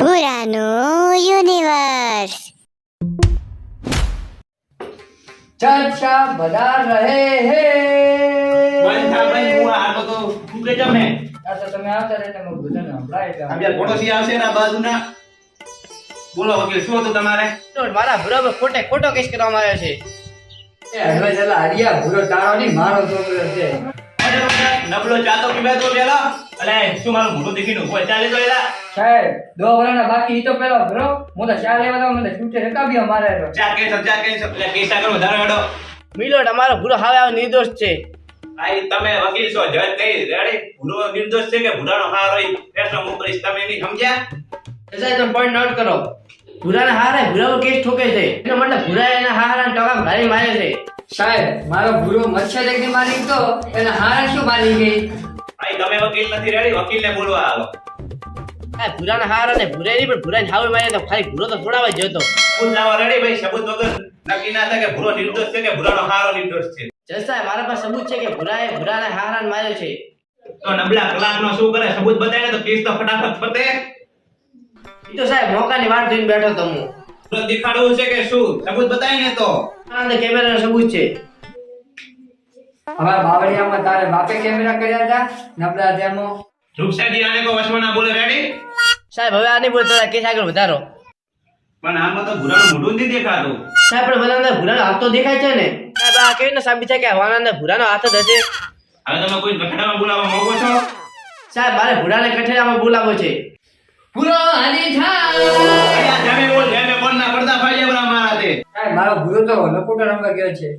પુરાનો universe ચર્ચા બધા રહે હે. બંધ થા ભાઈ હું આટો તો તું કે જમ આ તો તમે આવતા રહે તમે બધાને સંભળાય એટલે આ બે પડોશી આવશે ને આ બાજુના. બોલો વકીલ શું હતું તમારે? તો મારા બરાબર ખોટે ખોટો કેસ કરવામાં આવ્યો છે. એ હવે જલા હરિયા ભૂરો તારો નહીં મારો છોકરો છે. નબળો ચાતો પીવે તો પેલા? અલે શું મારું મોઢું દેખીને ઊભો ચાલે તો એલા? સાહેબ દો વરાના બાકી ઈ તો પેલો ભરો હું તો ચા લેવા દઉં મને છૂટે રકાબ્યો મારે અમારે ચા કેસ ચા કેસ એટલે કેસ કરો વધારે હડો. મિલોટ અમારો ભૂરો હવે આવ નિર્દોષ છે. આઈ તમે વકીલ છો જજ કઈ રેડી? ભૂરો નિર્દોષ છે કે ભૂરાનો હારો ઈ ફેસલો મોકલીશ તમે નહીં સમજ્યા? સાહેબ તમે પોઈન્ટ નોટ કરો. ભૂરાના હારે ભૂરાનો કેસ ઠોકે છે. એનો મતલબ ભૂરા એના હારા ટકા ભારી મારે છે. સાહેબ મારો ભૂરો મચ્છર એકની મારી તો એને હારા શું મારી ગઈ ભાઈ તમે વકીલ નથી રેડી વકીલને બોલવા આવો. આ ભૂરાના હારા ને ભૂરે નહીં પણ ભૂરાને હાવે મારે તો ખાલી ભૂરો તો થોડાવા જતો. સબૂત લાવો રેડી ભાઈ સબૂત વગર નક્કી ના થાય કે ભૂરો નિર્દોષ છે કે ભૂરાનો હારો નિર્દોષ છે. જજ સાહેબ મારા પાસે સબૂત છે કે ભૂરાએ ભૂરાને હારાને માર્યો છે? તો નબળા કલાકનો શું કરે? સબૂત બતાવે તો કેસ તો ફટાફટ પતે તો સાહેબ મોકાની વાત જોઈને બેઠો તો હું. ભૂરો દેખાડવું છે કે શું? સબૂત બતાવીને તો. આના કેમેરાનો સબૂત છે. હવે બાવળિયામાં તારે બાપે કેમેરા કર્યા હતા નબળા જેમો રૂપસાજી આને કો વચમાં ના બોલે રેડી સાહેબ હવે આ બોલ તારે કેસ આગળ વધારો. પણ આમાં તો ભૂરાનું મોઢું નથી દેખાતું. સાહેબ પણ બધા અંદર ભૂરાનો હાથ તો દેખાય છે ને? સાહેબ આ કેવી રીતે સાબિત થાય કે હવાના અંદર ભૂરાનો હાથ જ હશે? હવે તમે કોઈ ગઠડામાં બોલાવવા માંગો છો? સાહેબ મારે ભૂરાને કઠેરામાં બોલાવો છે. ભૂરો હાની થાય. જામે બોલ જામે બોલ ના પડદા ફાડી આવરા મારા તે. મારો ભૂરો તો લપોટો રંગા ગયો છે?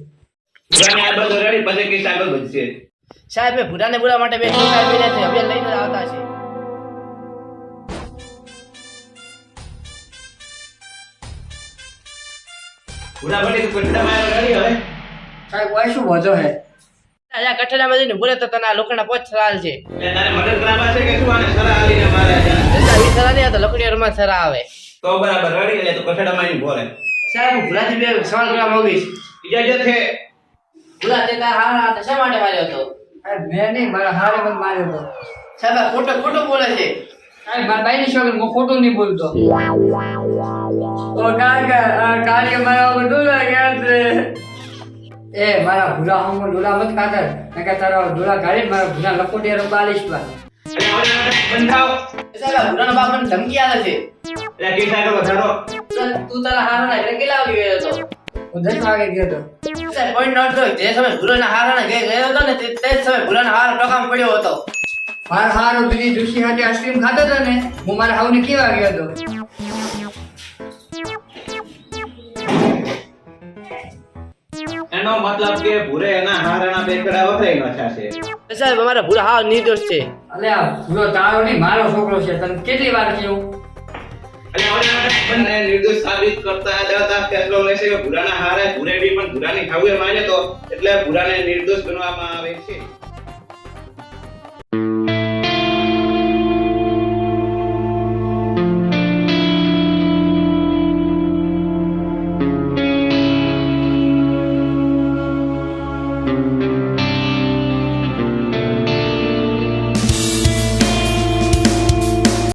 ભૂરાને આ બધું રેડી પછી કેસ આગળ વધશે. સાહેબ ભૂરા ભૂરાને ભૂરા માટે બે છોકરા આપેલા છે. હવે લઈને આવતા છે. ભૂરા ભલે ગઠડામાં રેડી હવે? સાહેબ ઓય શું વધો હે. અહીંયા કઠેરામાં જઈને બોલે તો તને લોખંડના પોચ સરાલ છે. તારે મદદ કરાવવા છે કે શું આને? સરા આલીને મારે છે આ તો લકડીયામાં સર આવે તો બરાબર રડી એટલે તો ગઠડામાં આવીને બોલે. સાહેબ હું ભૂરાથી બે સવાલ કરવા માંગીશ. ઇજાજત છે. ભૂરા તે તાર હારા હાથે શા માટે માર્યો હતો? મેં નહીં મારા હારે મને માર્યો હતો. સાહેબ ખોટો ખોટો બોલે છે. મારા બાઈની છોકરી હું ખોટું નહીં બોલતો. ઓ કાકા આ કાર્ય મારા બધું લાગ્યા છે. એ મારા ભૂલા હું ડોલા મત ખાતર નકર તારા ડોલા ગાડી મારા ભૂલા લખોટી રંગ બાલીશ ધમકી જે ગયો હતો ને તે જ સમય હાર ટોકામાં પડ્યો હતો મારા હારો બીજી દુસરી હાથે આઈસ્ક્રીમ ખાતો હતો ને, હું મારા હાવને કેવા ગયો હતો એનો મતલબ કે ભૂરે એના હારાના બેકડા વખરાઈ નાખ્યા છે સાહેબ અમારા ભૂરા હા નિર્દોષ છે. અલે આ ભૂરો તારો નહીં મારો છોકરો છે. તને કેટલી વાર કહ્યું અને હવે બંને નિર્દોષ સાબિત કરતા દેવતા ફેસલો લેશે કે ભૂરાના હારે ભૂરે બી પણ ભૂરાની ખાવું એ માને તો. એટલે ભૂરાને નિર્દોષ ગણવામાં આવે છે.